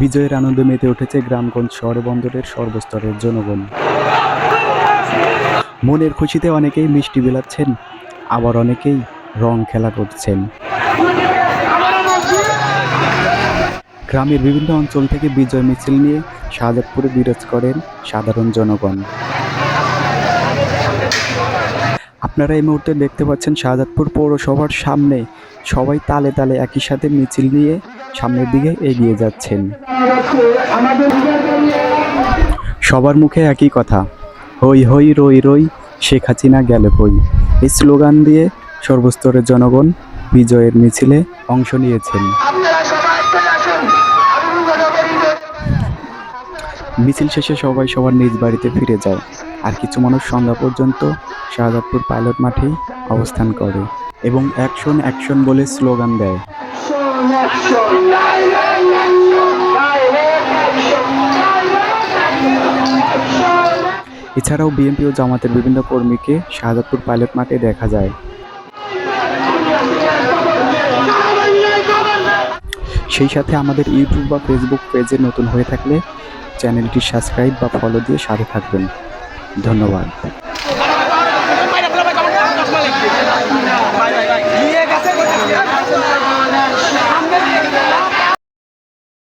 বিজয়ের আনন্দে মেতে উঠেছে গ্রামগঞ্জ শহর বন্দরের সর্বস্তরের জনগণ। মনের খুশিতে অনেকেই মিষ্টি বিলাচ্ছেন, আবার অনেকেই রং খেলা করছেন। গ্রামের বিভিন্ন অঞ্চল থেকে বিজয় মিছিল নিয়ে শাহজাদপুরে বিরাজ করেন সাধারণ জনগণ। আপনারা এই মুহূর্তে দেখতে পাচ্ছেন শাহজাদপুর পৌরসভার সামনে সবাই তালে তালে একই সাথে মিছিল নিয়ে সামনের দিকে এগিয়ে যাচ্ছেন। সবার মুখে একই কথা, হই হই, রই রই, শেখ হাসিনা গেল হই এই স্লোগান দিয়ে সর্বস্তরের জনগণ বিজয়ের মিছিলে অংশ নিয়েছেন। মিছিল শেষে সবাই সবার নিজ বাড়িতে ফিরে যায়, আর কিছু মানুষ সন্ধ্যা পর্যন্ত শাহজাদপুর পাইলট মাঠেই অবস্থান করে এবং অ্যাকশন অ্যাকশন বলে স্লোগান দেয়। এছাড়াও বিএনপি ও জামাতের বিভিন্ন কর্মীকে শাহজাদপুর পাইলট মাঠে দেখা যায়। সেই সাথে আমাদের ইউটিউব বা ফেসবুক পেজে নতুন হয়ে থাকলে চ্যানেলটি সাবস্ক্রাইব বা ফলো দিয়ে সাথে থাকবেন। ধন্যবাদ।